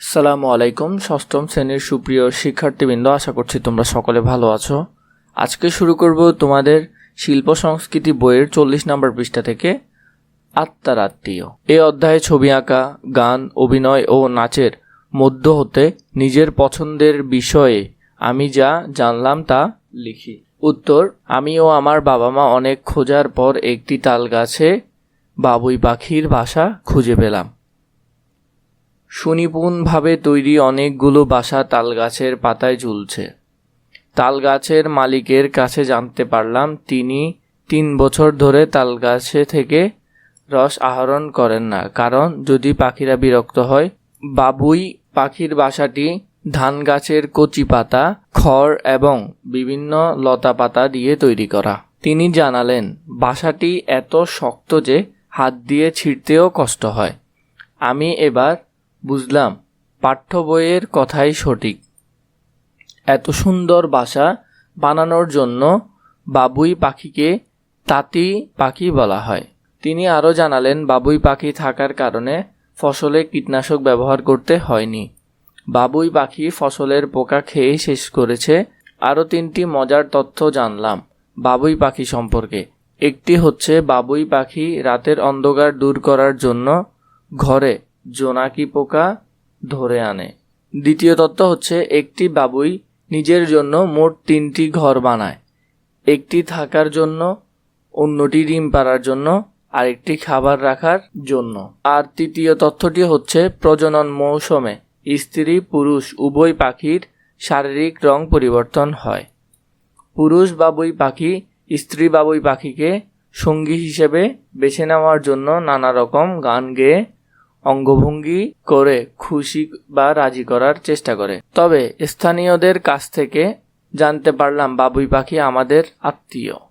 সালামু আলাইকুম, ষষ্ঠম শ্রেণির সুপ্রিয় শিক্ষার্থীবৃন্দ, আশা করছি তোমরা সকলে ভালো আছো। আজকে শুরু করব তোমাদের শিল্প সংস্কৃতি বইয়ের চল্লিশ নম্বর পৃষ্ঠা থেকে আত্মার আত্মীয় এই অধ্যায়ে ছবি আঁকা, গান, অভিনয় ও নাচের মধ্য হতে নিজের পছন্দের বিষয়ে আমি যা জানলাম তা লিখি। উত্তর, আমি ও আমার বাবা মা অনেক খোঁজার পর একটি তাল গাছে বাবুই পাখির বাসা খুঁজে পেলাম। সুনিপুণভাবে তৈরি অনেকগুলো বাসা তালগাছের পাতায় ঝুলছে। তালগাছের মালিকের কাছে জানতে পারলাম, তিনি তিন বছর ধরে তালগাছে থেকে রস আহরণ করেন না। কারণ, যদি পাখিরা বিরক্ত হয়, বাবুই পাখির বাসাটি ধান গাছের কচি পাতা, খড় এবং বিভিন্ন লতা পাতা দিয়ে তৈরি করা। তিনি জানালেন, বাসাটি এত শক্ত যে হাত দিয়ে ছিঁড়তেও কষ্ট হয়। আমি এবার বুঝলাম, পাঠ্য বইয়ের কথাই সঠিক। এত সুন্দর বাসা বানানোর জন্য বাবুই পাখিকে তাঁতি পাখি বলা হয়। তিনি আরও জানালেন, বাবুই পাখি থাকার কারণে ফসলে কীটনাশক ব্যবহার করতে হয়নি। বাবুই পাখি ফসলের পোকা খেয়ে শেষ করেছে। আরও তিনটি মজার তথ্য জানলাম বাবুই পাখি সম্পর্কে। একটি হচ্ছে, বাবুই পাখি রাতের অন্ধকার দূর করার জন্য ঘরে জোনাকি পোকা? ধরে আনে। দ্বিতীয় তত্ত্ব হচ্ছে, একটি বাবুই নিজের জন্য মোট তিনটি ঘর বানায়। একটি থাকার জন্য, অন্যটি ডিম পাড়ার জন্য আর একটি খাবার রাখার জন্য। আর তৃতীয় তথ্যটি হচ্ছে, প্রজনন মৌসুমে স্ত্রী, পুরুষ, উভয় পাখির শারীরিক রং পরিবর্তন হয়। পুরুষ বাবুই পাখি, স্ত্রী বাবুই পাখিকে সঙ্গী হিসেবে বেছে নেওয়ার জন্য নানা রকম গান গেয়ে অঙ্গভঙ্গি করে খুশি বা রাজি করার চেষ্টা করে। তবে স্থানীয়দের কাছ থেকে জানতে পারলাম, বাবুই পাখি আমাদের আত্মীয়।